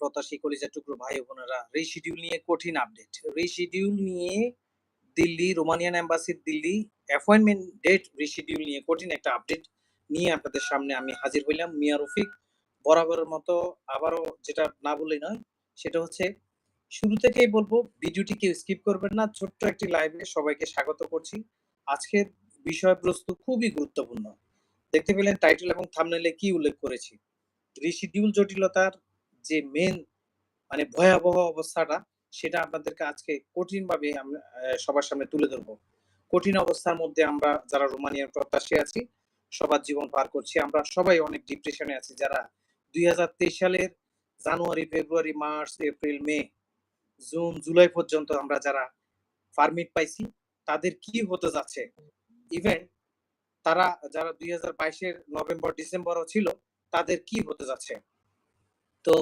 প্রত্যাশী কলিজা টুকরো ভাই বোনেরা রিশিডিউল নিয়ে কঠিন আপডেট রিশিডিউল নিয়ে দিল্লি, রোমানিয়ান এম্বাসির দিল্লি অ্যাপয়েন্টমেন্ট ডেট রিশিডিউল নিয়ে কঠিন একটা আপডেট নিয়ে আপনাদের সামনে আমি হাজির হইলাম। মিয়া রফিক, বরাবরের মতো আবারও যেটা না বললেই নয়, সেটা হচ্ছে শুরু থেকেই বলব, ভিডিওটি কেউ স্কিপ করবেন না। ছোট্ট একটি লাইভে সবাইকে স্বাগত করছি। আজকের বিষয়বস্তু খুবই গুরুত্বপূর্ণ। দেখতে পেলেন টাইটেল এবং থামনেলে কি উল্লেখ করেছি। রিশিডিউল জটিলতার যে মেন মানে ভয়াবহ অবস্থাটা, সেটা আপনাদেরকে আজকে কঠিন ভাবে সবার সামনে তুলে ধরবো। কঠিন অবস্থার মধ্যে আমরা যারা রোমানিয়ার প্রত্যাশী আছি, সবার জীবন পার করছি। আমরা সবাই অনেক ডিপ্রেশনে আছি। যারা দুই সালের January, February, March, April, May, June, July পর্যন্ত আমরা যারা পারমিট পাইছি, তাদের কি হতে যাচ্ছে? ইভেন তারা, যারা দুই হাজার বাইশের নভেম্বর, ডিসেম্বরও ছিল, তাদের কি হতে যাচ্ছে? তো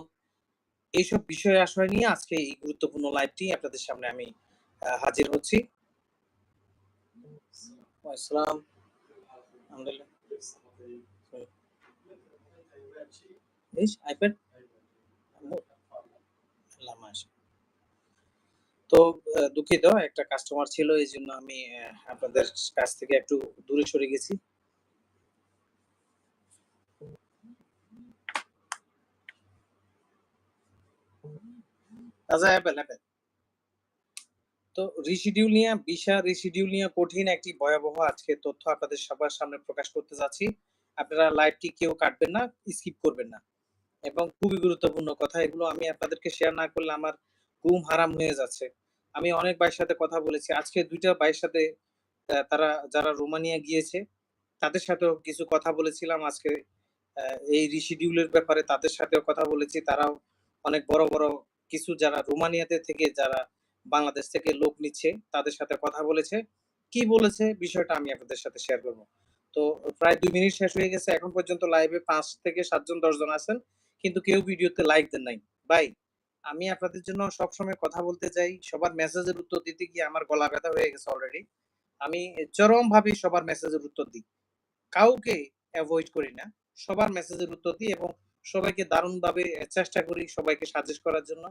এইসব বিষয়ে আসলে নিয়ে আজকে এই গুরুত্বপূর্ণ লাইভটি আপনাদের সামনে আমি হাজির হচ্ছি। তো দুঃখিত, একটা কাস্টমার ছিল এই জন্য আমি আপনাদের কাছ থেকে একটু দূরে সরে গেছি। অ্যাপেল তো নিয়ে নিয়ে কঠিন একটি ভয়াবহ আজকে তথ্য আপনাদের সবার সামনে প্রকাশ করতে যাচ্ছি। আপনারা লাইভটি কেউ কাটবেন না স্কিপ করবেন না। এবং খুবই গুরুত্বপূর্ণ কথা, এগুলো আমি আপনাদেরকে শেয়ার না করলে আমার ঘুম হারাম হয়ে যাচ্ছে। আমি অনেক ভাইয়ের সাথে কথা বলেছি। আজকে দুইটা ভাইয়ের সাথে তারা যারা রোমানিয়া গিয়েছে, তাদের সাথেও কিছু কথা বলেছিলাম আজকে। এই রিশিডিউলের ব্যাপারে তাদের সাথেও কথা বলেছি। তারাও অনেক বড় বড় কিছু যারা রোমানিয়াতে থেকে যারা বাংলাদেশ থেকে লোক নিচ্ছে, তাদের সাথে কথা বলেছে। কি বলেছে বিষয়টা আমি আপনাদের সাথে শেয়ার করব। তো প্রায় দুই মিনিট শেষ হয়ে গেছে, এখন পর্যন্ত লাইভে পাঁচ থেকে সাতজন, দশজন আছেন, কিন্তু কেউ ভিডিওতে লাইক দেন নাই। ভাই, আমি আপনাদের জন্য সবসময় কথা বলতে চাই সবার মেসেজের উত্তর দিতে গিয়ে আমার গলা ব্যথা হয়ে গেছে অলরেডি আমি চরম ভাবে সবার মেসেজের উত্তর দিই। কাউকে অ্যাভয়েড করি না, সবার মেসেজের উত্তর দিই এবং সবাইকে দারুণভাবে চেষ্টা করি সবাইকে সাজেস্ট করার জন্য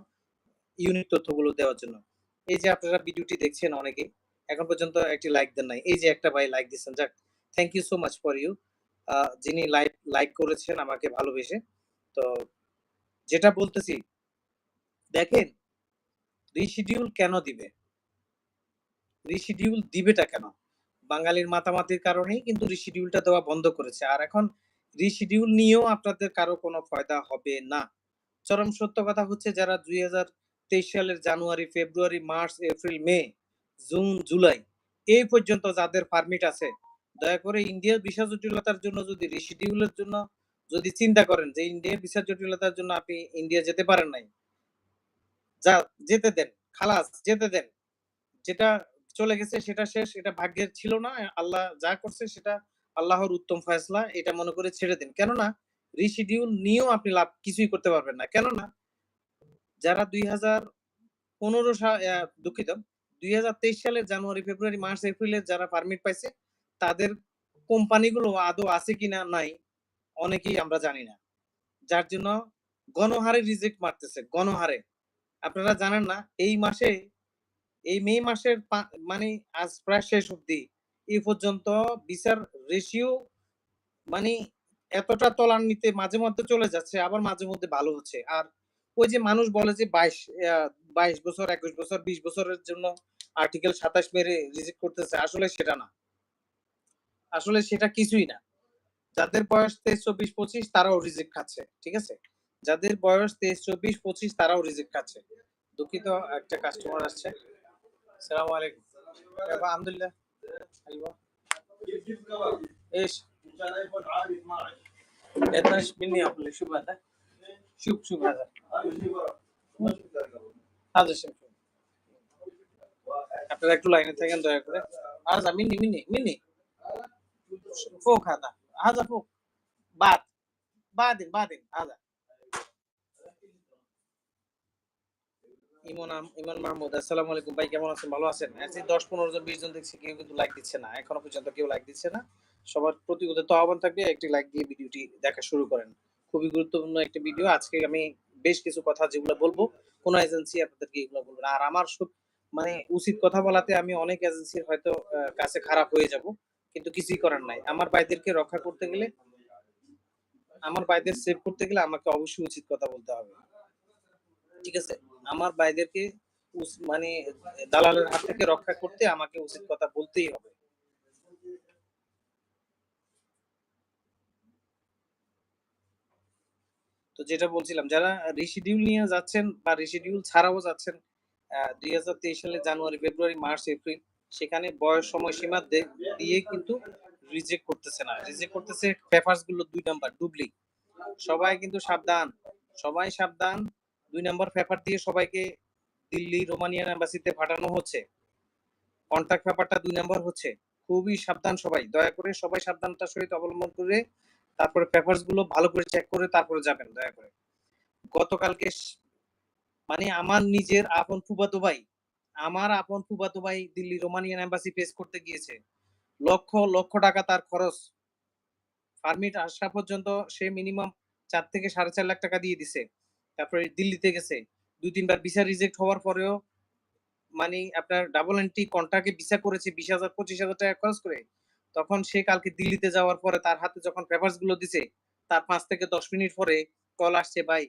ইউনিক তথ্যগুলো দেওয়ার জন্য। এই যে আপনারা ভিডিওটি দেখছেন অনেকে, এখন পর্যন্ত একটি লাইক দেন নাই। এই যে একটা ভাই লাইক দিচ্ছেন যাক thank you so much for you যিনি লাইক লাইক করেছেন আমাকে ভালোবেসে। তো যেটা বলতেছি, দেখেন রিশিডিউল কেন দিবে? রিশিডিউল দিবেটা কেন? বাঙালির মাতামাতির কারণেই কিন্তু রিশিডিউলটা দেওয়া বন্ধ করেছে। আর এখন রিশিডিউল নিয়েও আপনাদের কারও কোনো ফায়দা হবে না। চরম সত্য কথা হচ্ছে যারা দুই হাজার তেইশ সালের January, February, March, April, May, June, July এই পর্যন্ত যাদের পারমিট আছে, দয়া করে ইন্ডিয়ার ভিসা জটিলতার জন্য যদি রিশিডিউলের জন্য যদি চিন্তা করেন যে ইন্ডিয়ার ভিসা জটিলতার জন্য আপনি ইন্ডিয়া যেতে পারেন নাই, যা যেতে দেন, খালাস, যেতে দেন, যেটা চলে গেছে সেটা শেষ, এটা ভাগ্যের ছিল না, আল্লাহ যা করছে সেটা আল্লাহর উত্তম ফয়সলা এটা মনে করে ছেড়ে দিন। কেননা, রিশিডিউল নিয়েও আপনি লাভ, কিছুই করতে পারবেন না। কেননা, যারা দুই হাজার পনেরো দুঃখিত, দুই হাজার তেইশ সালের জানুয়ারি, ফেব্রুয়ারি, মার্চ, এপ্রিলের যারা পারমিট পাইছে, তাদের কোম্পানিগুলো আদৌ আছে কিনা নাই, অনেকেই আমরা জানি না। যার জন্য গণহারে রিজেক্ট মারতেছে, গণহারে। আপনারা জানেন না, এই মাসে, এই মে মাসের মানে আজ প্রায় শেষ অবধি এ পর্যন্ত বিচার রেশিও মানে এতটা তলান্নিতে মাঝে মধ্যে চলে যাচ্ছে, আবার মাঝে মধ্যে ভালো হচ্ছে। আর ওই যে মানুষ বলে যে বাইশ বাইশ বছর, একুশ বছর, বিশ বছরের জন্য আর্টিকেল সাতাশ মেরে রিজেক্ট করতেছে, আসলে সেটা না। আসলে সেটা কিছুই না। যাদের বয়স তেইশ, চব্বিশ, পঁচিশ, তারাও রিজেক্ট খাচ্ছে, ঠিক আছে? যাদের বয়স তেইশ, চব্বিশ, পঁচিশ, তারাও রিজেক্ট খাচ্ছে। দুঃখিত, একটা কাস্টমার আসছে। সালাম আলাইকুম। يابا الحمد لله ايوه ايش 12 مني اقول شوف هذا شوف شوف هذا هذا شوف আপনারা একটু লাইনে থাকেন দয়া করে আজা মিনি মিনি মিনি فوق هذا هذا فوق بعد بعدين بعدين هذا ইমন ইমন মাহমুদ, আসসালামু আলাইকুম। ভাই, কেমন আছেন? ভালো আছেন? আজকে দশ পনেরো জন, বিশ জন দেখছি, কেউ কিন্তু লাইক দিচ্ছে না। এখনও পর্যন্ত কেউ লাইক দিচ্ছে না। সবার প্রতি উদ্যত আহ্বান থাকবে, একটি লাইক দিয়ে ভিডিওটি দেখা শুরু করেন। খুবই গুরুত্বপূর্ণ একটি ভিডিও আজকে আমি বেশ কিছু কথা যেগুলো বলব, কোন এজেন্সি আপনাদেরকে এগুলো বলবে আর আমার মানে উচিত কথা বলাতে আমি অনেক এজেন্সির হয়তো কাছে খারাপ হয়ে যাব, কিন্তু কিছুই করার নাই। আমার ভাইদেরকে রক্ষা করতে গেলে, আমার ভাইদের সেভ করতে গেলে আমাকে অবশ্যই উচিত কথা বলতে হবে। ঠিক আছে? আমার ভাইদেরকে মানে দালালের হাত থেকে রক্ষা করতে আমাকে উচিত কথা বলতেই হবে। তো যেটা বলছিলাম, যারা রিশিডিউল নিয়ে যাচ্ছেন বা রিশিডিউল ছাড়াও যাচ্ছেন দুই হাজার তেইশ সালে জানুয়ারি, ফেব্রুয়ারি, মার্চ, এপ্রিল, সেখানে বয়স সময়সীমা দিয়ে কিন্তু রিজেক্ট করতেছে না। রিজেক্ট করতেছে পেপারসগুলো দুই নাম্বার ডুবলি সবাই কিন্তু সাবধান, সবাই সাবধান। দুই নাম্বার পেপার দিয়ে সবাইকে দিল্লি রোমানিয়ান এম্বাসিতে পাঠানো হচ্ছে। কন্ট্যাক্ট পেপারটা দুই নাম্বার হচ্ছে। খুবই সাবধান সবাই। দয়া করে সবাই সাবধানতার সহিত অবলম্বন করে তারপরে পেপারসগুলো ভালো করে চেক করে তারপরে যাবেন, দয়া করে। গতকালকে মানে আমার নিজের আপন ফুফাতো ভাই, আমার আপন ফুফাতো ভাই দিল্লি রোমানিয়ান এম্বাসি ফেস করতে গিয়েছে। লক্ষ লক্ষ টাকা তার খরচ। পারমিট আসা পর্যন্ত সে মিনিমাম চার থেকে সাড়ে চার লাখ টাকা দিয়ে দিছে। তারপরে দিল্লিতে গেছে। দুই, তিনবার ভিসা রিজেক্ট হওয়ার পরেও মানে আপনার ডাবল এন্ট্রি কন্ট্রাক্টে ভিসা করেছে বিশ হাজার, পঁচিশ হাজার টাকা খরচ করে। তখন সে কালকে দিল্লিতে যাওয়ার পরে তার হাতে যখন পেপারসগুলো দিছে, তার পাঁচ থেকে দশ মিনিট পরে কল আসছে, ভাই,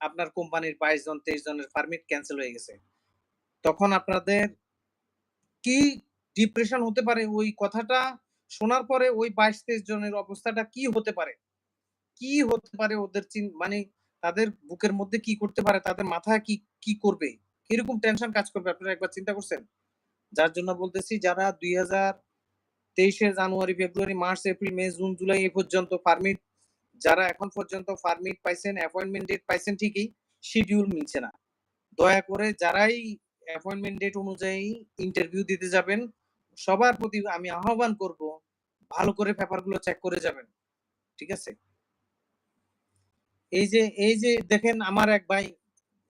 আপনার কোম্পানির বাইশ জন, তেইশ জনের পারমিট ক্যান্সেল হয়ে গেছে। তখন আপনাদের কি ডিপ্রেশন হতে পারে? ওই কথাটা শোনার পরে ওই বাইশ, তেইশ জনের অবস্থাটা কি হতে পারে? কি হতে পারে ওদের মানে তাদের বুকের মধ্যে কি করতে পারে, তাদের মাথায় কি কি করবে? কীরকম টেনশন কাজ করবে? আপনারা একবার চিন্তা করছেন? যার জন্য বলতেছি যারা দুই হাজার তেইশে January, February, March, April, May, June, July এই পর্যন্ত পারমিট যারা এখন পর্যন্ত পারমিট পাইছেন অ্যাপয়েন্টমেন্ট ডেট পাইছেন ঠিকই শিডিউল মিলছে না। দয়া করে যারাই অ্যাপয়েন্টমেন্ট ডেট অনুযায়ী ইন্টারভিউ দিতে যাবেন, সবার প্রতি আমি আহ্বান করব, ভালো করে পেপারগুলো চেক করে যাবেন। ঠিক আছে? এই যে এই যে দেখেন আমার এক ভাই,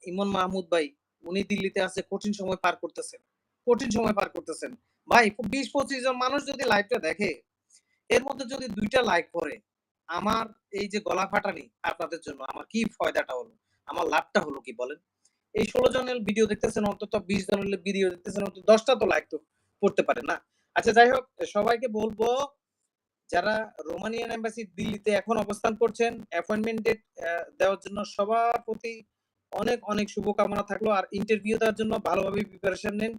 ইমন মাহমুদ ভাই, উনি দিল্লিতে আছে, কঠিন সময় পার করতেছেন। কঠিন সময় পার করতেছেন। ভাই, বিশ, পঁচিশ জন মানুষ যদি লাইভটা দেখে, এর মধ্যে যদি দুইটা লাইক করে, আমার এই যে গলা ফাটানি আপনাদের জন্য, আমার কি ফায়দাটা হলো? আমার লাভটা হলো কি বলেন? এই ষোলো জনের ভিডিও দেখতেছেন, অন্তত বিশ জনের ভিডিও দেখতেছেন, অন্তত দশটা তো লাইক তো করতে পারে না। আচ্ছা যাই হোক, সবাইকে বলব যারা রোমানিয়ান এম্বাসি দিল্লিতে এখন অবস্থান করছেন অ্যাপয়েন্টমেন্ট ডেট দেওয়ার জন্য সবার প্রতি অনেক অনেক শুভকামনা থাকল। আর ইন্টারভিউ দেওয়ার জন্য ভালোভাবে প্রিপারেশন নেন।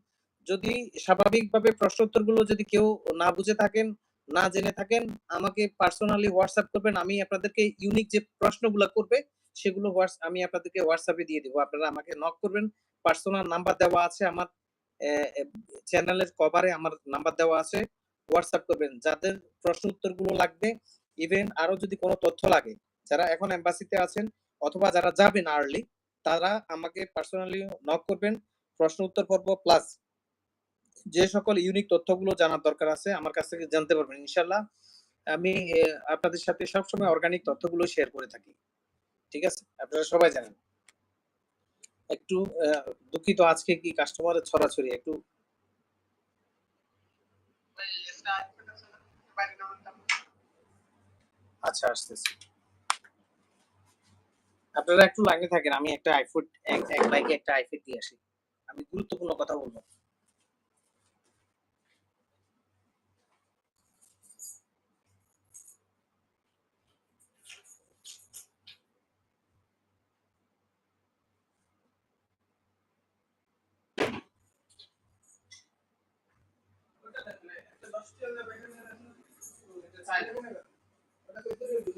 যদি স্বাভাবিকভাবে প্রশ্ন উত্তরগুলো যদি কেউ না বুঝে থাকেন, না জেনে থাকেন, আমাকে পার্সোনালি হোয়াটসঅ্যাপ করবেন। আমি আপনাদেরকে ইউনিক যে প্রশ্নগুলো করবে, সেগুলো আমি আপনাদেরকে হোয়াটসঅ্যাপে দিয়ে দিব। আপনারা আমাকে নক করবেন। পার্সোনাল নাম্বার দেওয়া আছে আমার চ্যানেলের কভারে আমার নাম্বার দেওয়া আছে। হোয়াটসঅ্যাপ করবেন। যাদের প্রশ্ন উত্তরগুলো লাগবে ইভেন আরও যদি কোনো তথ্য লাগে, যারা এখন এম্বাসিতে আছেন অথবা যারা যাবেন আর্লি তারা আমাকে পার্সোনালি নক করবেন, প্রশ্ন উত্তর পর্ব প্লাস যে সকল ইউনিক তথ্যগুলো জানার দরকার আছে, আমার কাছ থেকে জানতে পারবেন ইনশাল্লাহ আমি আপনাদের সাথে সবসময় অর্গানিক তথ্যগুলো শেয়ার করে থাকি। ঠিক আছে? আপনারা সবাই জানেন। একটু দুঃখিত আজকে কি কাস্টমারের ছড়াছড়ি, একটু আচ্ছা আসতেছি। আপনারা একটু লাইনে থাকেন, আমি একটা আইফোন এক এক বাইকে একটা আইফোন দিয়ে আসি। আমি গুরুত্বপূর্ণ কথা বলব। Side Gracias.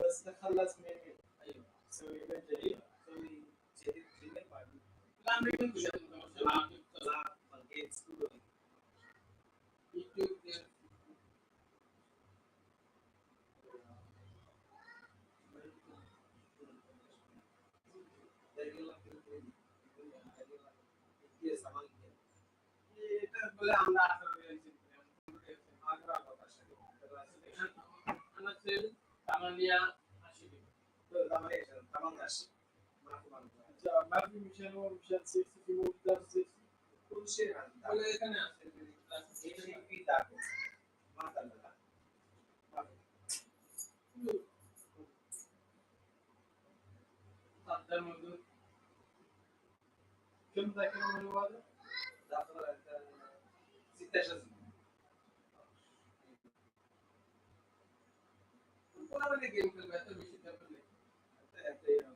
بس تخلص من ايوه سوي منتجي سوي جديد في المرفأ لا من كل شيء Quem está aqui na manuada? Dá para. Se testas. Não falava ninguém, mas também se tem para ler. Até, até.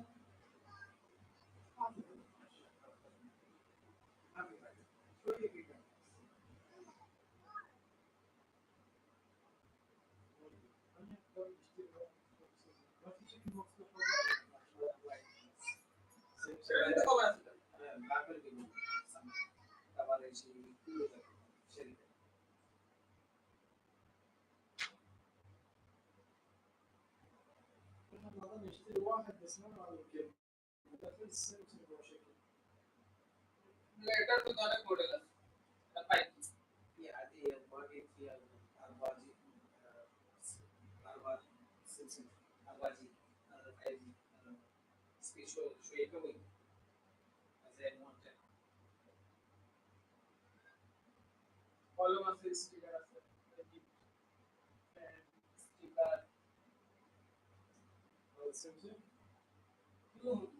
هذا نشتري واحد بس ما معروف مدخل السمس هو شكل letter तो दोनों कोडेगा तपाईं ये आदि बाकी की अरबाजी अरबाजी सिलसिला अरबाजी अरबाजी स्पेशल शो एक हुई কলম আছে স্টিকার আছে স্টিকার স্যামসাং স্টিকার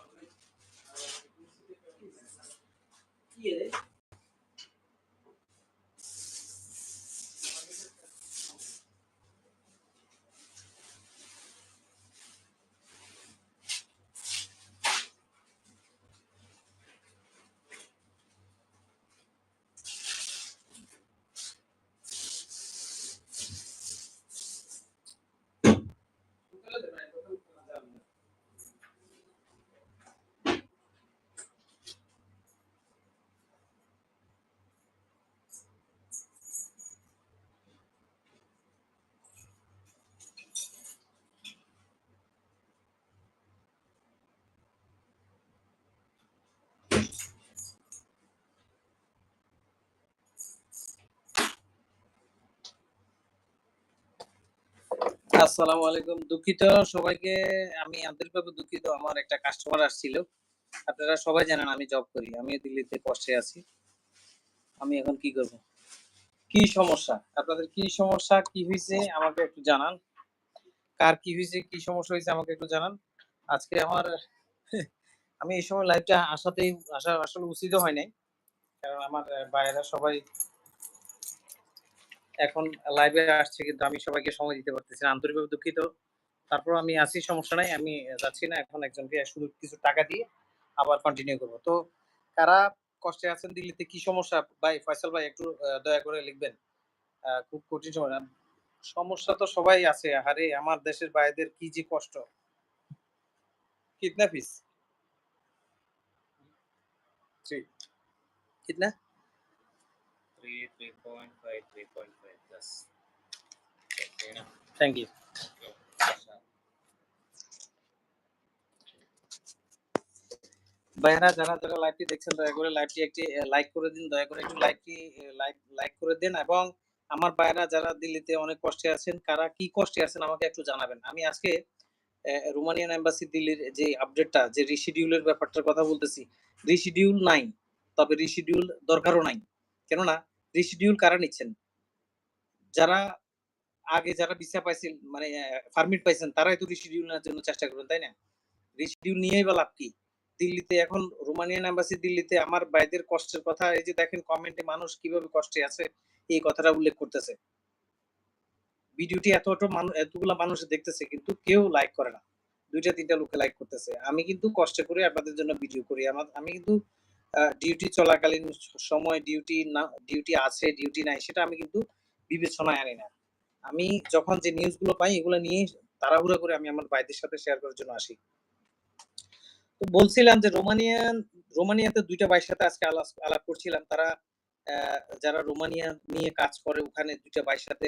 আসসালামু আলাইকুম। দুঃখিত, সবাইকে, আমি দুঃখিত, আমার একটা কাস্টমার আসছিল। আপনারা সবাই জানেন আমি জব করি আমি দিল্লিতে পোস্টে আছি। আমি এখন কি করব? কি সমস্যা? আপনাদের কি সমস্যা? কি হয়েছে আমাকে একটু জানান। কার কি হয়েছে কি সমস্যা হয়েছে আমাকে একটু জানান। আজকে আমার, আমি এই সময় লাইভটা আসাতেই, আসা আসলে উচিত হয় নাই। কারণ আমার বাইরেরা সবাই এখন লাইভে আসছে, কিন্তু আমি সবাইকে সময় দিতে পারতেছি না। আন্তরিকভাবে দুঃখিত। তারপর আমি আসি সমস্যা নাই, আমি যাচ্ছি না। এখন একজনকে শুধু কিছু টাকা দিয়ে আবার কন্টিনিউ করব। তো কারা কষ্টে আছেন দিল্লিতে, কি সমস্যা? ভাই, ফয়সাল ভাই, একটু দয়া করে লিখবেন। খুব কঠিন সময়। সমস্যা তো সবাই আছে। আরে আমার দেশের বাইরের কি যে কষ্ট। কিডনা ফিস কিডনা 3 3.5 3.5 this. Thank you. ভাইরা যারা যারা লাইভটি দেখছেন, দয়া করে লাইভটি একটি লাইক করে দিন, দয়া করে একটু লাইভটি লাইক লাইক করে দিন এবং আমার ভাইরা যারা দিল্লিতে অনেক কষ্টে আছেন, কারা কি কষ্টে আছেন আমাকে একটু জানাবেন আমি আজকে রোমানিয়ান এম্বাসি দিল্লির যে আপডেটটা যে রিশিডিউলের ব্যাপারটার কথা বলতেছি রিশিডিউল নাই, তবে রিশিডিউল দরকারও নাই, কেননা রিশিডিউল কারা নিচ্ছেন যারা আগে যারা ভিসা পাইছেন মানে পারমিট পাইছেন, তারাই তো রিশিডিউল নেওয়ার জন্য চেষ্টা করবেন, তাই না? রিশিডিউল নিয়েই বা লাভ কি? দিল্লিতে এখন রোমানিয়ান এম্বাসি দিল্লিতে আমার ভাইদের কষ্টের কথা, এই যে দেখেন কমেন্টে মানুষ কীভাবে কষ্টে আছে, এই কথাটা উল্লেখ করতেছে। ভিডিওটি এত এত মানুষ এতগুলা মানুষ দেখতেছে, কিন্তু কেউ লাইক করে না। দুইটা, তিনটা লোকে লাইক করতেছে। আমি কিন্তু কষ্ট করে আপনাদের জন্য ভিডিও করি। আমার, আমি কিন্তু ডিউটি চলাকালীন সময় ডিউটি না ডিউটি আছে ডিউটি নাই, সেটা আমি কিন্তু বিবেচনায় আনি না। আমি যখন যে নিউজগুলো পাই, এগুলো নিয়ে তাড়াহুড়া করে আমি আমার ভাইদের সাথে শেয়ার করার জন্য আসি। তো বলছিলাম যে রোমানিয়ান, রোমানিয়াতে দুইটা ভাইয়ের সাথে আজকে আলাপ আলাপ করছিলাম। তারা যারা রোমানিয়া নিয়ে কাজ করে, ওখানে দুইটা ভাইয়ের সাথে,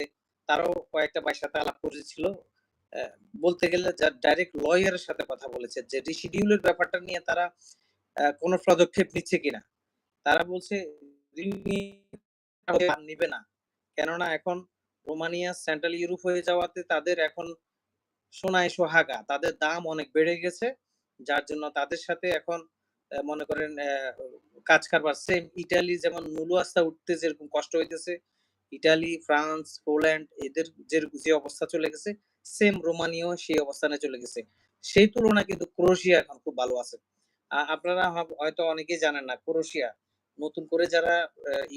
তারাও কয়েকটা ভাইয়ের সাথে আলাপ করেছিল। বলতে গেলে যার ডাইরেক্ট লয়ারের সাথে কথা বলেছে, যে রিশিডিউলের ব্যাপারটা নিয়ে তারা কোনো পদক্ষেপ নিচ্ছে কিনা। তারা বলছে নিবে না। কেননা এখন রোমানিয়া, সেন্ট্রাল ইউরোপ হয়ে যাওয়াতে তাদের এখন সোনায় সোহাগা, তাদের দাম অনেক বেড়ে গেছে, যার জন্য তাদের সাথে এখন মনে করেন কাজ কারবার। সেম ইটালি যেমন নুলু আস্তা উঠতে যেরকম কষ্ট হইতেছে ইটালি ফ্রান্স পোল্যান্ড এদের যে যে অবস্থা চলে গেছে সেম রোমানিয়াও সেই অবস্থানে চলে গেছে। সেই তুলনায় কিন্তু ক্রোশিয়া এখন খুব ভালো আছে। আপনারা হয়তো অনেকেই জানেন না ক্রোয়েশিয়া নতুন করে যারা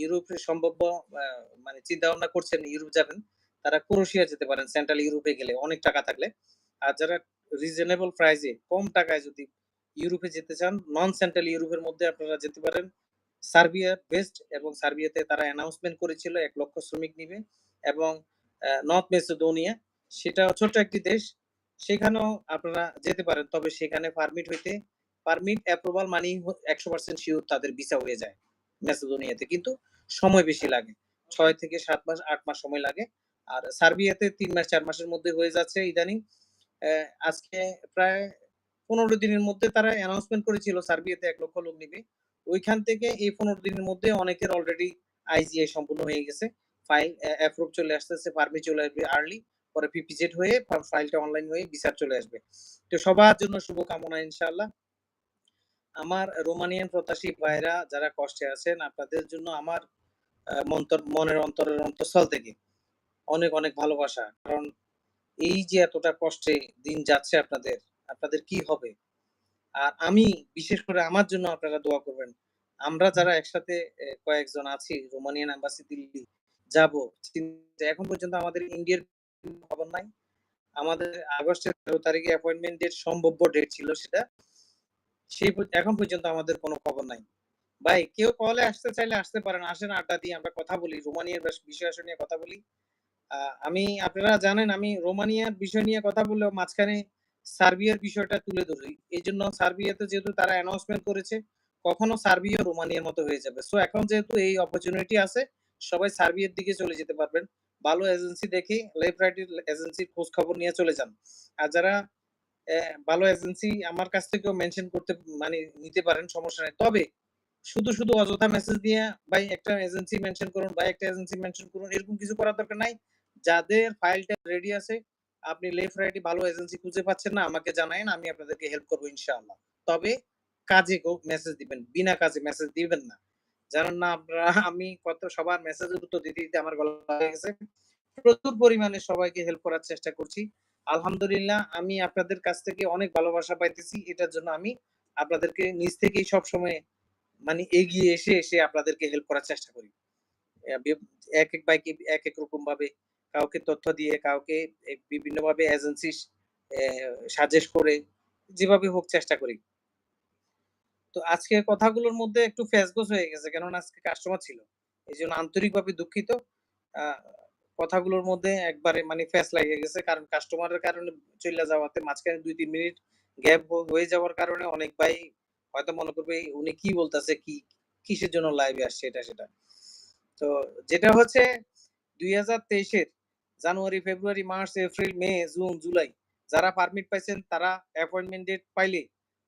ইউরোপে সম্ভাব্য মানে চিন্তা ভাবনা করছেন ইউরোপ যাবেন, তারা ক্রোয়েশিয়া যেতে পারেন, সেন্ট্রাল ইউরোপে গেলে অনেক টাকা থাকলে। আর যারা রিজনেবল প্রাইসে কম টাকায় যদি ইউরোপে যেতে চান নন সেন্ট্রাল ইউরোপের মধ্যে আপনারা যেতে পারেন। সার্বিয়া বেস্ট এবং সার্বিয়াতে তারা অ্যানাউন্সমেন্ট করেছিল, এক লক্ষ শ্রমিক নিবে এবং নর্থ মেসিডোনিয়া সেটা ছোট্ট একটি দেশ। সেখানেও আপনারা যেতে পারেন, তবে সেখানে পারমিট হইতে পারমিট অ্যাপ্রুভাল মানি একশো পার্সেন্ট শিওর তাদের ভিসা হয়ে যায়। মেসিডোনিয়াতে কিন্তু সময় বেশি লাগে। ছয় থেকে সাত মাস, আট মাস সময় লাগে। আর সার্বিয়াতে তিন মাস, চার মাসের মধ্যে হয়ে যাচ্ছে ইদানিং। আজকে প্রায় পনেরো দিনের মধ্যে তারা অ্যানাউন্সমেন্ট করেছিল সার্বিয়াতে এক লক্ষ লোক নিবে। ওইখান থেকে এই পনেরো দিনের মধ্যে অনেকের অলরেডি আইজিআই সম্পূর্ণ হয়ে গেছে। ফাইল অ্যাপ্রুভ চলে আসতেছে পারমিট চলে আসবে আর্লি পরে পিপিজেড হয়ে ফাইলটা অনলাইন হয়ে বিচার চলে আসবে। তো সবার জন্য শুভকামনা ইনশাআল্লাহ। আমার রোমানিয়ান প্রত্যাশী ভাইরা যারা কষ্টে আছেন, আপনাদের জন্য আমার মন্তর, মনের অন্তরের অন্তঃস্থল থেকে অনেক অনেক ভালোবাসা। কারণ এই যে এতটা কষ্টে দিন যাচ্ছে আপনাদের আপনাদের কি হবে? আর আমি বিশেষ করে আমার জন্য আপনারা দোয়া করবেন। আমরা যারা একসাথে কয়েকজন আছি, রোমানিয়ান এম্বাসি দিল্লি যাব এখন পর্যন্ত আমাদের ইন্ডিয়ার খবর নাই। আমাদের আগস্টের তেরো তারিখে অ্যাপয়েন্টমেন্ট ডেট সম্ভাব্য ডেট ছিল সেটা। সেই এখন পর্যন্ত আমাদের কোনো খবর নাই। ভাই, কেউ কলে আসতে চাইলে আসতে পারেন। আসেন, আড্ডা দিয়ে আমরা কথা বলি। রোমানিয়ার বেশ বিষয় নিয়ে কথা বলি। আমি, আপনারা জানেন, আমি রোমানিয়ার বিষয় নিয়ে কথা বললেও মাঝখানে সার্বিয়ার বিষয়টা তুলে ধরি। এই জন্য সার্বিয়াতে যেহেতু তারা অ্যানাউন্সমেন্ট করেছে, কখনো সার্বিয়া রোমানিয়ার মতো হয়ে যাবে। সো এখন যেহেতু এই অপরচুনিটি আছে, সবাই সার্বিয়ার দিকে চলে যেতে পারবেন। ভালো এজেন্সি দেখে লেফট রাইট এজেন্সির খোঁজ খবর নিয়ে চলে যান। আর যারা ভালো এজেন্সি আমার কাছ থেকেও মেনশন করতে মানে নিতে পারেন, সমস্যা নেই। তবে শুধু শুধু অযথা মেসেজ দিয়ে, ভাই, একটা এজেন্সি মেনশন করুন, ভাই, একটা এজেন্সি মেনশন করুন, এরকম কিছু করার দরকার নাই। যাদের ফাইলটা রেডি আছে, আপনি লেফট রাইটে ভালো এজেন্সি খুঁজে পাচ্ছেন না, আমাকে জানায়েন, আমি আপনাদেরকে হেল্প করব ইনশাআল্লাহ। তবে কাজে মেসেজ দিবেন, বিনা কাজে মেসেজ দিবেন না। জানেন না আপনারা আমি কত, সবার মেসেজের উত্তর দিতে দিতে আমার গলা হয়ে গেছে। প্রচুর পরিমাণে সবাইকে হেল্প করার চেষ্টা করছি। আলহামদুলিল্লাহ, আমি আপনাদের কাছ থেকে অনেক ভালোবাসা পাইতেছি। এটার জন্য আমি আপনাদেরকে নিজ থেকেই সব সময় মানে এগিয়ে এসে এসে আপনাদেরকে হেল্প করার চেষ্টা করি। এক এক বাইকে এক এক রকম ভাবে কাউকে তথ্য দিয়ে, কাউকে বিভিন্ন ভাবে এজেন্সি সাজেস্ট করে যেভাবে হোক চেষ্টা করি। তো আজকে কথাগুলোর মধ্যে একটু ফেসগোস হয়ে গেছে, কেননা আজকে কাস্টমার ছিল। এই জন্য আন্তরিকভাবে দুঃখিত। কথাগুলোর মধ্যে একবারে মানে ফেস লাগিয়ে গেছে। কারণ কাস্টমারের কারণে চলে যাওয়াতে মাঝখানে দুই, তিন মিনিট গ্যাপ হয়ে যাওয়ার কারণে অনেক ভাই হয়তো মনে করবে উনি কি বলতেছে? কি, কিসের জন্য লাইভে আসছে এটা, সেটা? তো যেটা হচ্ছে, দুই হাজার তেইশের January, February, March, April, May, June, July যারা পারমিট পাইছেন, তারা অ্যাপয়েন্টমেন্ট ডেট পাইলে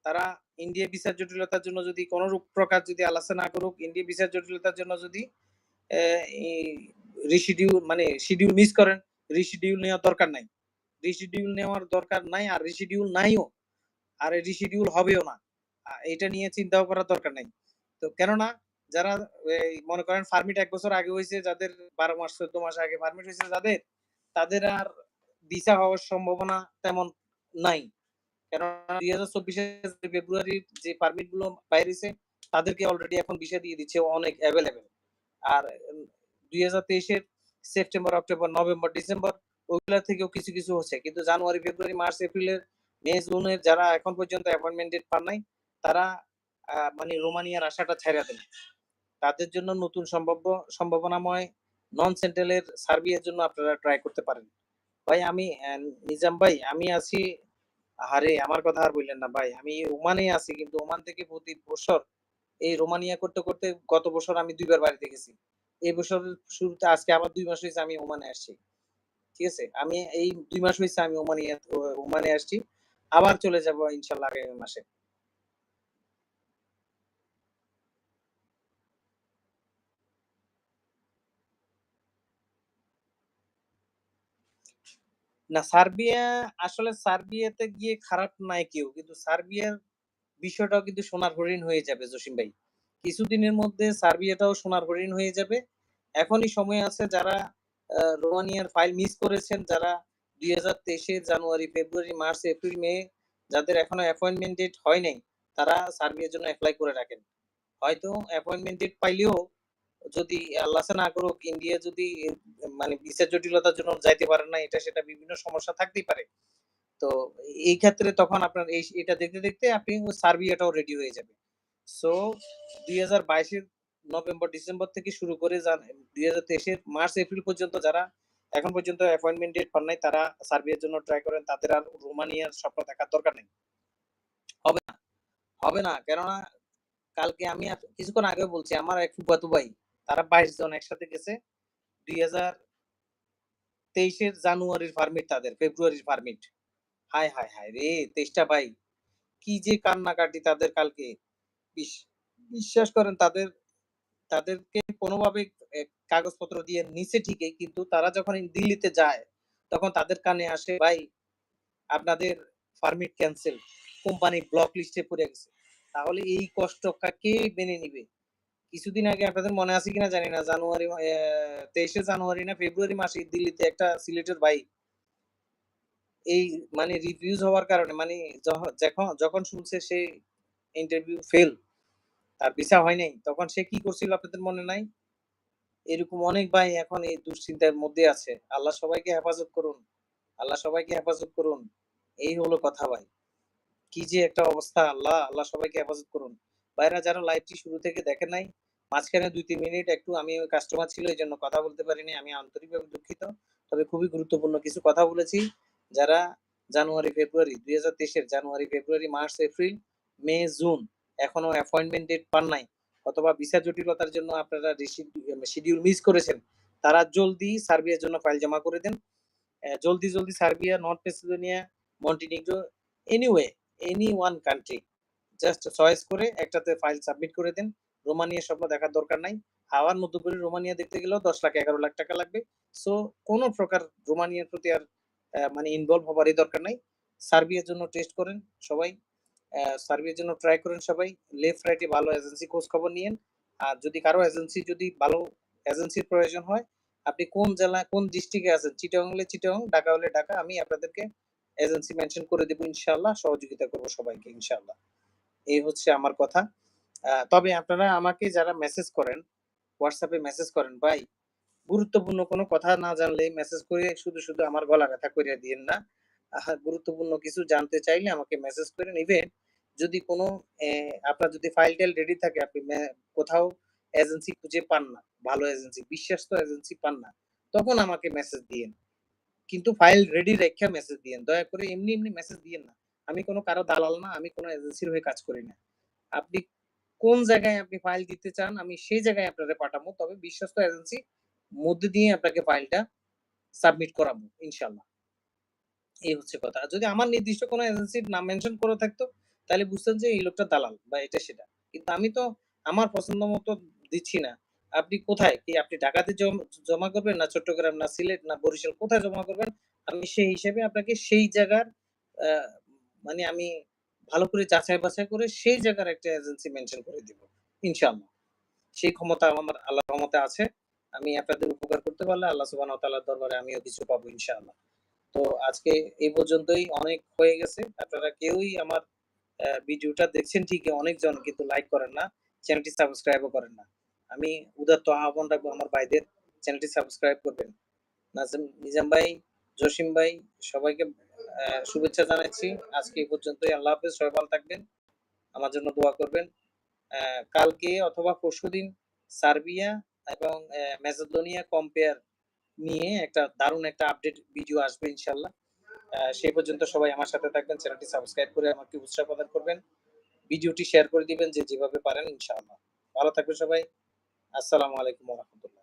তারা ইন্ডিয়া ভিসার জটিলতার জন্য যদি কোনো প্রকার যদি আলোচনা করুক ইন্ডিয়া ভিসার জটিলতার জন্য যদি রিশিডিউল মানে শিডিউল মিস করেন রিশিডিউল নেওয়ার দরকার নাই। রিশিডিউল নেওয়ার দরকার নাই আর রিশিডিউল নাইও, আর রিশিডিউল হবেও না। এটা নিয়ে চিন্তাও করার দরকার নাই। তো কেননা, যারা মনে করেন ফার্মিট এক বছর আগে হয়েছে, যাদের বারো মাস, চোদ্দ মাস আগে ফার্মিট হয়েছে, যাদের, তাদের আর ভিসা হওয়ার সম্ভাবনা তেমন নাই। কেননা, দুই হাজার চব্বিশে ফেব্রুয়ারির যে পারমিটগুলো বাইরেছে, তাদেরকে অলরেডি এখন ভিসা দিয়ে দিচ্ছে অনেক অ্যাভেলেবেল আর দুই হাজার তেইশের সেপ্টেম্বর, অক্টোবর, নভেম্বর, ডিসেম্বর, ওইগুলা থেকেও কিছু কিছু হচ্ছে। কিন্তু জানুয়ারি, ফেব্রুয়ারি, মার্চ, এপ্রিলের, মে, জুনের যারা এখন পর্যন্ত অ্যাপয়েন্টমেন্ট ডেট পান নাই, তারা মানে রোমানিয়ার আশাটা ছেড়ে দেন। তাদের জন্য নতুন সম্ভাব্য, সম্ভাবনাময় নন সেন্ট্রালের সার্বিয়ার জন্য আপনারা ট্রাই করতে পারেন। ভাই, আমি নিজাম ভাই, আমি আছি আরে আমার কথা আর বললেন না ভাই, আমি ওমানে আছি, কিন্তু ওমান থেকে প্রতি বছর এই রোমানিয়া করতে করতে গত বছর আমি দুইবার বাড়িতে গেছি। এই বছর শুরুতে, আজকে আবার দুই মাস হয়েছে আমি ওমানে আসছি। ঠিক আছে? আমি এই দুই মাস হয়েছে আমি ওমানে ওমানে আসছি। আবার চলে যাব ইনশাল্লাহ আগামী মাসে। না, সার্বিয়া, আসলে সার্বিয়াতে গিয়ে খারাপ নাই কেউ। কিন্তু সার্বিয়ার বিষয়টাও কিন্তু সোনার হরিণ হয়ে যাবে, জসিম ভাই। কিছুদিনের মধ্যে সার্বিয়াটাও সোনার হরিণ হয়ে যাবে। এখনই সময় আছে যারা রোমানিয়ার ফাইল মিস করেছেন, যারা দুই হাজার তেইশে জানুয়ারি, ফেব্রুয়ারি, মার্চ, এপ্রিল, মে, যাদের এখনও অ্যাপয়েন্টমেন্ট ডেট হয় নাই, তারা সার্বিয়ার জন্য অ্যাপ্লাই করে রাখেন। হয়তো অ্যাপয়েন্টমেন্ট ডেট পাইলেও যদি আল্লাহ না করুক ইন্ডিয়া যদি মানে ভিসার জটিলতার জন্য যাইতে পারে না, এটা সেটা বিভিন্ন সমস্যা থাকতেই পারে। তো এই ক্ষেত্রে তখন আপনার এই, এটা দেখতে দেখতে আপনি সার্বিয়াটাও রেডি হয়ে যাবে। সো দুই নভেম্বর, ডিসেম্বর থেকে শুরু করে যান দুই হাজার মার্চ, এপ্রিল পর্যন্ত যারা এখন পর্যন্ত অ্যাপয়েন্টমেন্ট ডেট পান নাই, তারা সার্বিয়ার জন্য ট্রাই করেন। তাদের আর রোমানিয়ার স্বপ্ন দেখার দরকার নেই। হবে না। হবে না। কেননা, কালকে আমি কিছুক্ষণ আগে বলছি, আমার এক ফুফাতু ভাই, তারা বাইশ জন একসাথে গেছে। দুই হাজার তেইশের জানুয়ারির পারমিট তাদের, ফেব্রুয়ারির পারমিট হায় হায় হায় রে, তেইশটা ভাই। কি যে কান্নাকাটি তাদের কালকে। বিশ্বাস করেন তাদের, তাদেরকে কোনোভাবে কাগজপত্র দিয়ে নিচে ঠিকই, কিন্তু তারা যখন দিল্লিতে যায়, তখন তাদের কানে আসে, ভাই, আপনাদের পারমিট ক্যান্সেল কোম্পানি ব্লক লিস্টে পড়ে গেছে। তাহলে এই কষ্ট কে মেনে নিবে? কিছুদিন আগে আপনাদের মনে আছে কিনা জানি না, জানুয়ারি তেইশে জানুয়ারি না ফেব্রুয়ারি মাসে দিল্লিতে একটা সিলেটের ভাই, এই মানে রিভিউজ হওয়ার কারণে মানে যখন যখন শুনছে সে ইন্টারভিউ ফেল তার ভিসা হয় নাই। তখন সে কি করছিল আপনাদের মনে নাই? এরকম অনেক ভাই এখন এই দুশ্চিন্তার মধ্যে আছে। আল্লাহ সবাইকে হেফাজত করুন। আল্লাহ সবাইকে হেফাজত করুন। এই হলো কথা ভাই। কি যে একটা অবস্থা। আল্লাহ আল্লাহ সবাইকে হেফাজত করুন। ভাইরা যারা লাইভটি শুরু থেকে দেখেন নাই, মাঝখানে দুই তিন মিনিট একটু আমি ওই কাস্টমার ছিল এই জন্য কথা বলতে পারিনি। আমি আন্তরিকভাবে দুঃখিত। তবে খুবই গুরুত্বপূর্ণ কিছু কথা বলেছি। যারা জানুয়ারি, ফেব্রুয়ারি, দুই হাজার তেইশের January, February, March, April, May, June এখনও অ্যাপয়েন্টমেন্ট ডেট পান নাই, অথবা ভিসা জটিলতার জন্য আপনারা শিডিউল মিস করেছেন, তারা জলদি সার্বিয়ার জন্য ফাইল জমা করে দেন। জলদি জলদি Serbia North Macedonia Montenegro anyway any one country just choice করে একটাতে ফাইল সাবমিট করে দেন। রোমানিয়া স্বপ্ন দেখার দরকার নাই। হাওয়ার মধ্যে করে রোমানিয়া দেখতে গেলেও দশ লাখ, এগারো লাখ টাকা লাগবে। সো কোনো প্রকার রোমানিয়ার প্রতি আর মানে ইনভলভ হবারই দরকার নাই। সার্বিয়ার জন্য টেস্ট করেন সবাই। সার্বিয়ার জন্য ট্রাই করেন সবাই। লেফট রাইটে ভালো এজেন্সি খোঁজ খবর নিয়েন। আর যদি কারও এজেন্সি যদি ভালো এজেন্সির প্রয়োজন হয়, আপনি কোন জেলা, কোন ডিস্ট্রিক্টে আছেন? চিটাং হলে চিটাং ঢাকা হলে ঢাকা আমি আপনাদেরকে এজেন্সি মেনশন করে দেবো ইনশাআল্লাহ। সহযোগিতা করব সবাইকে ইনশাআল্লাহ। এই হচ্ছে আমার কথা। তবে আপনারা আমাকে যারা মেসেজ করেন হোয়াটসঅ্যাপে মেসেজ করেন, ভাই, গুরুত্বপূর্ণ কোনো কথা না জানলে মেসেজ করে শুধু শুধু আমার গলা ব্যথা করিয়া দিয়েন না। গুরুত্বপূর্ণ কিছু জানতে চাইলে আমাকে মেসেজ করেন ইভেন যদি কোনো আপনার যদি ফাইল টাইল রেডি থাকে, আপনি কোথাও এজেন্সি খুঁজে পান না, ভালো এজেন্সি বিশ্বস্ত এজেন্সি পান না, তখন আমাকে মেসেজ দিয়েন। কিন্তু ফাইল রেডি রেখে মেসেজ দিয়েন। দয়া করে এমনি এমনি মেসেজ দিয়েন না। আমি কোনো কারও দালাল না, আমি কোনো এজেন্সির হয়ে কাজ করি না। আপনি কোন জায়গায় আপনি ফাইল দিতে চান, আমি সেই জায়গায় আপনাকে পাঠাবো। তবে বিশ্বস্ত এজেন্সি মধ্যে দিয়ে আপনাকে ফাইলটা সাবমিট করাবো ইনশাল্লাহ এই হচ্ছে কথা। যদি আমার নির্দিষ্ট কোনো এজেন্সির নাম মেনশন করে থাকতো, তাহলে বুঝতেন যে এই লোকটা দালাল বা এটা সেটা। কিন্তু আমি তো আমার পছন্দ মতো দিচ্ছি না। আপনি কোথায়? কি আপনি ঢাকাতে জমা করবেন না চট্টগ্রাম না সিলেট না বরিশাল কোথায় জমা করবেন? আমি সেই হিসেবে আপনাকে সেই জায়গার মানে আমি ভালো করে যাচাই বাছাই করে সেই জায়গার একটা এজেন্সি মেনশন করে দিব, ইনশাআল্লাহ। সেই ক্ষমতা আমার আল্লাহ রহমতে আছে। আমি আপনাদের উপকার করতে পারলে আল্লাহ সুবহানাহু ওয়া তাআলার দরবারে আমিও কিছু পাবো ইনশাআল্লাহ। তো আজকে এই পর্যন্তই অনেক হয়ে গেছে। আপনারা কেউই আমার ভিডিওটা দেখছেন ঠিকই অনেকজন কিন্তু লাইক করেন না চ্যানেলটি সাবস্ক্রাইবও করেন না। আমি উদাত্ত আহ্বান রাখব আমার ভাইদের চ্যানেলটি সাবস্ক্রাইব করবেন। নাজিম নিজাম ভাই জসিম ভাই সবাইকে শুভেচ্ছা জানাচ্ছি। আজকে এই পর্যন্তই আল্লাহ হাফেজ সবাই ভালো থাকবেন। আমার জন্য দোয়া করবেন। কালকে অথবা পরশুদিন সার্বিয়া এবং আহ, ম্যাসেডোনিয়া কম্পেয়ার নিয়ে একটা দারুণ একটা আপডেট ভিডিও আসবে ইনশাল্লাহ সেই পর্যন্ত সবাই আমার সাথে থাকবেন, চ্যানেলটি সাবস্ক্রাইব করে আমাকে উৎসাহ প্রদান করবেন ভিডিওটি শেয়ার করে দিবেন যে যেভাবে পারেন ইনশাআল্লাহ। ভালো থাকবেন সবাই, আসসালামু আলাইকুম রহমতুল্লাহ।